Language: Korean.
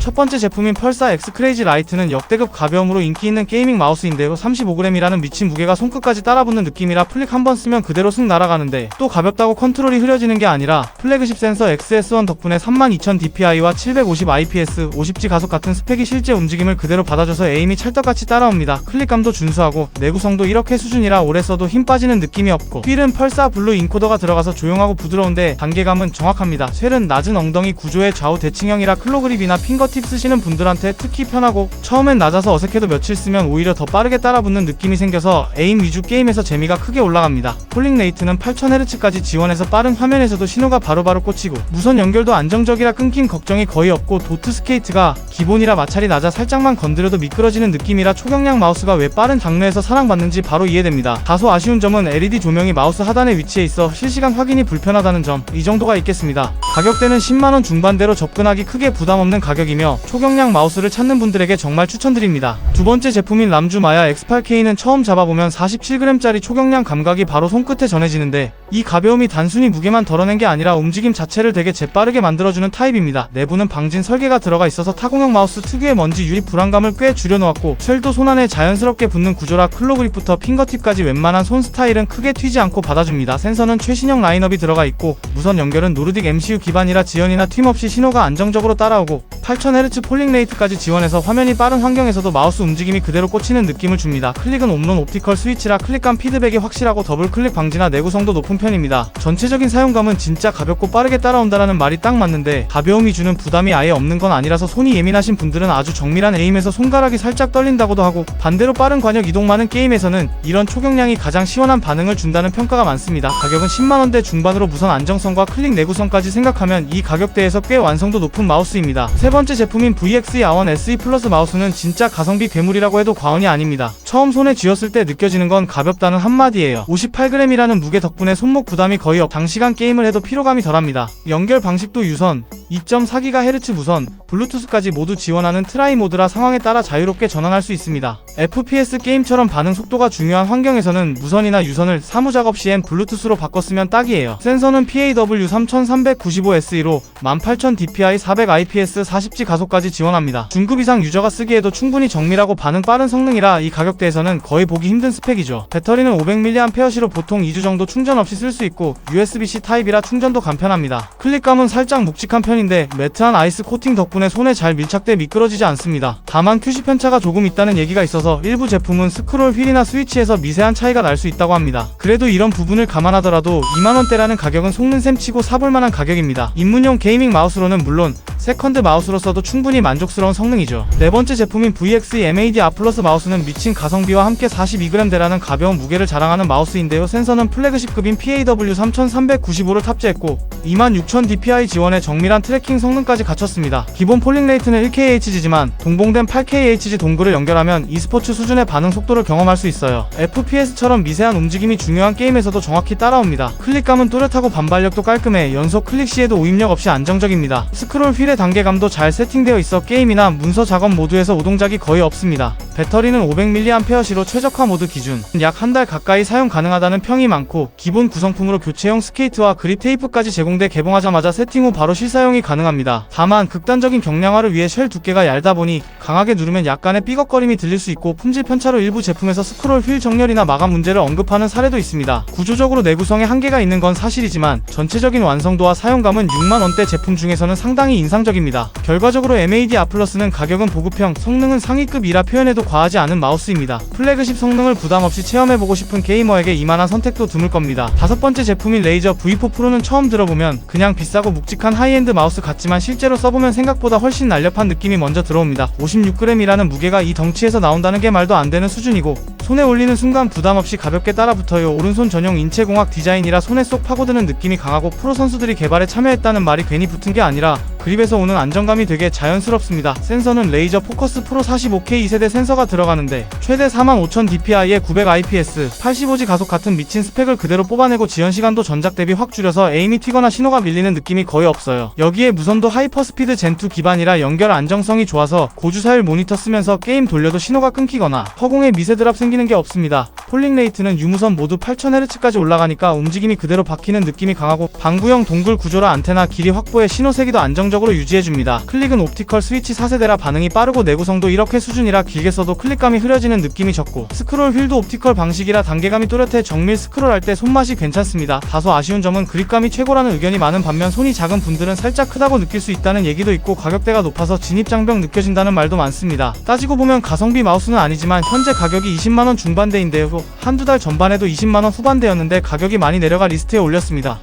첫 번째 제품인 펄사 X 크레이지 라이트는 역대급 가벼움으로 인기 있는 게이밍 마우스인데요. 35g이라는 미친 무게가 손끝까지 따라붙는 느낌이라 플릭 한 번 쓰면 그대로 슥 날아가는데 또 가볍다고 컨트롤이 흐려지는 게 아니라 플래그십 센서 XS1 덕분에 32,000 DPI와 750 IPS, 50G 가속 같은 스펙이 실제 움직임을 그대로 받아줘서 에임이 찰떡같이 따라옵니다. 클릭감도 준수하고 내구성도 이렇게 수준이라 오래 써도 힘 빠지는 느낌이 없고 휠은 펄사 블루 인코더가 들어가서 조용하고 부드러운데 단계감은 정확합니다. 쉘은 낮은 엉덩이 구조의 좌우 대칭형이라 클로그립이나 핑거팁 쓰시는 분들한테 특히 편하고 처음엔 낮아서 어색해도 며칠 쓰면 오히려 더 빠르게 따라붙는 느낌이 생겨서 에임 위주 게임에서 재미가 크게 올라갑니다. 폴링 레이트는 8000Hz까지 지원해서 빠른 화면에서도 신호가 바로바로 꽂히고 무선 연결도 안정적이라 끊김 걱정이 거의 없고 도트 스케이트가 기본이라 마찰이 낮아 살짝만 건드려도 미끄러지는 느낌이라 초경량 마우스가 왜 빠른 장르에서 사랑받는지 바로 이해됩니다. 다소 아쉬운 점은 LED 조명이 마우스 하단에 위치해 있어 실시간 확인이 불편하다는 점, 이 정도가 있겠습니다. 가격대는 10만원 중반대로 접근하기 크게 부담없는 가격 이며 초경량 마우스를 찾는 분들에게 정말 추천드립니다. 두 번째 제품인 람주 마야 X8K는 처음 잡아보면 47g짜리 초경량 감각이 바로 손끝에 전해지는데 이 가벼움이 단순히 무게만 덜어낸 게 아니라 움직임 자체를 되게 재빠르게 만들어주는 타입입니다. 내부는 방진 설계가 들어가 있어서 타공형 마우스 특유의 먼지 유입 불안감을 꽤 줄여놓았고 쉘도 손안에 자연스럽게 붙는 구조라 클로그립부터 핑거팁까지 웬만한 손 스타일은 크게 튀지 않고 받아줍니다. 센서는 최신형 라인업이 들어가 있고 무선 연결은 노르딕 MCU 기반이라 지연이나 튠 없이 신호가 안정적으로 따라오고 8000Hz 폴링 레이트까지 지원해서 화면이 빠른 환경에서도 마우스 움직임이 그대로 꽂히는 느낌을 줍니다. 클릭은 옴론 옵티컬 스위치라 클릭감 피드백이 확실하고 더블 클릭 방지나 내구성도 높은 편입니다. 전체적인 사용감은 진짜 가볍고 빠르게 따라온다라는 말이 딱 맞는데 가벼움이 주는 부담이 아예 없는 건 아니라서 손이 예민하신 분들은 아주 정밀한 에임에서 손가락이 살짝 떨린다고도 하고 반대로 빠른 관역 이동 많은 게임에서는 이런 초경량이 가장 시원한 반응을 준다는 평가가 많습니다. 가격은 10만원대 중반으로 무선 안정성과 클릭 내구성까지 생각하면 이 가격대에서 꽤 완성도 높은 마우스입니다. 세 번째 제품인 VX 야원 SE 플러스 마우스는 진짜 가성비 괴물이라고 해도 과언이 아닙니다. 처음 손에 쥐었을 때 느껴지는 건 가볍다는 한마디예요. 58g이라는 무게 덕분에 손목 부담이 거의 없 장시간 게임을 해도 피로감이 덜합니다. 연결 방식도 유선, 2.4GHz 무선, 블루투스까지 모두 지원하는 트라이 모드라 상황에 따라 자유롭게 전환할 수 있습니다. FPS 게임처럼 반응 속도가 중요한 환경에서는 무선이나 유선을 사무 작업 시엔 블루투스로 바꿔 쓰면 딱이에요. 센서는 PAW3395SE로 18000 DPI 400 IPS 40G 가속까지 지원합니다. 중급 이상 유저가 쓰기에도 충분히 정밀하고 반응 빠른 성능이라 이 가격대에서는 거의 보기 힘든 스펙이죠. 배터리는 500mAh로 보통 2주 정도 충전 없이 쓸 수 있고 USB-C 타입이라 충전도 간편합니다. 클릭감은 살짝 묵직한 편인데 매트한 아이스 코팅 덕분에 손에 잘 밀착돼 미끄러지지 않습니다. 다만 QC 편차가 조금 있다는 얘기가 있어서 일부 제품은 스크롤 휠이나 스위치에서 미세한 차이가 날 수 있다고 합니다. 그래도 이런 부분을 감안하더라도 2만원대라는 가격은 속는 셈 치고 사볼만한 가격입니다. 입문용 게이밍 마우스로는 물론 세컨드 마우스로서도 충분히 만족스러운 성능이죠. 네 번째 제품인 VX MAD 아플러스 마우스는 미친 가성비와 함께 42g대라는 가벼운 무게를 자랑하는 마우스인데요. 센서는 플래그십급인 PAW3395를 탑재했고 26000 DPI 지원에 정밀한 트래킹 성능까지 갖췄습니다. 기본 폴링 레이트는 1kHz지만 동봉된 8kHz 동글을 연결하면 e스포츠 수준의 반응 속도를 경험할 수 있어요. FPS처럼 미세한 움직임이 중요한 게임에서도 정확히 따라옵니다. 클릭감은 또렷하고 반발력도 깔끔해 연속 클릭 시에도 우입력 없이 안정적입니다. 스크롤 휠의 단계감도 잘 세팅되어 있어 게임이나 문서 작업 모드에서 오동작이 거의 없습니다. 배터리는 500mAh로 최적화 모드 기준 약 한 달 가까이 사용 가능하다는 평이 많고 기본 구성품으로 교체용 스케이트와 그립 테이프까지 제공돼 개봉하자마자 세팅 후 바로 실사용이 가능합니다. 다만 극단적인 경량화를 위해 쉘 두께가 얇다 보니 강하게 누르면 약간의 삐걱거림이 들릴 수 있고 품질 편차로 일부 제품에서 스크롤 휠 정렬이나 마감 문제를 언급하는 사례도 있습니다. 구조적으로 내구성에 한계가 있는 건 사실이지만 전체적인 완성도와 사용감은 6만원대 제품 중에서는 상당히 인상적입니다. 결과적으로 MAD 아플러스는 가격은 보급형, 성능은 상위급이라 표현해도 과하지 않은 마우스입니다. 플래그십 성능을 부담없이 체험해보고 싶은 게이머에게 이만한 선택도 드물 겁니다. 다섯 번째 제품인 레이저 V4 프로는 처음 들어보면 그냥 비싸고 묵직한 하이엔드 마우스 같지만 실제로 써보면 생각보다 훨씬 날렵한 느낌이 먼저 들어옵니다. 56g이라는 무게가 이 덩치에서 나온다는 게 말도 안 되는 수준이고 손에 올리는 순간 부담 없이 가볍게 따라붙어요. 오른손 전용 인체공학 디자인이라 손에 쏙 파고드는 느낌이 강하고 프로 선수들이 개발에 참여했다는 말이 괜히 붙은 게 아니라 그립에서 오는 안정감이 되게 자연스럽습니다. 센서는 레이저 포커스 프로 45K 2세대 센서 센서가 들어가는데 최대 45,000 dpi에 900 IPS, 85G 가속 같은 미친 스펙을 그대로 뽑아내고 지연 시간도 전작 대비 확 줄여서 에임이 튀거나 신호가 밀리는 느낌이 거의 없어요. 여기에 무선도 하이퍼스피드 젠2 기반이라 연결 안정성이 좋아서 고주사율 모니터 쓰면서 게임 돌려도 신호가 끊기거나 허공에 미세 드랍 생기는 게 없습니다. 폴링 레이트는 유무선 모두 8000Hz까지 올라가니까 움직임이 그대로 박히는 느낌이 강하고 방구형 동굴 구조라 안테나 길이 확보해 신호 세기도 안정적으로 유지해줍니다. 클릭은 옵티컬 스위치 4세대라 반응이 빠르고 내구성도 1억 회 수준이라 길게 써도 클릭감이 흐려지는 느낌이 적고 스크롤 휠도 옵티컬 방식이라 단계감이 또렷해 정밀 스크롤할 때 손맛이 괜찮습니다. 다소 아쉬운 점은 그립감이 최고라는 의견이 많은 반면 손이 작은 분들은 살짝 크다고 느낄 수 있다는 얘기도 있고 가격대가 높아서 진입장벽 느껴진다는 말도 많습니다. 따지고 보면 가성비 마우스는 아니지만 현재 가격이 20만원 중반대인데요. 한두 달 전반에도 20만원 후반대였는데 가격이 많이 내려가 리스트에 올렸습니다.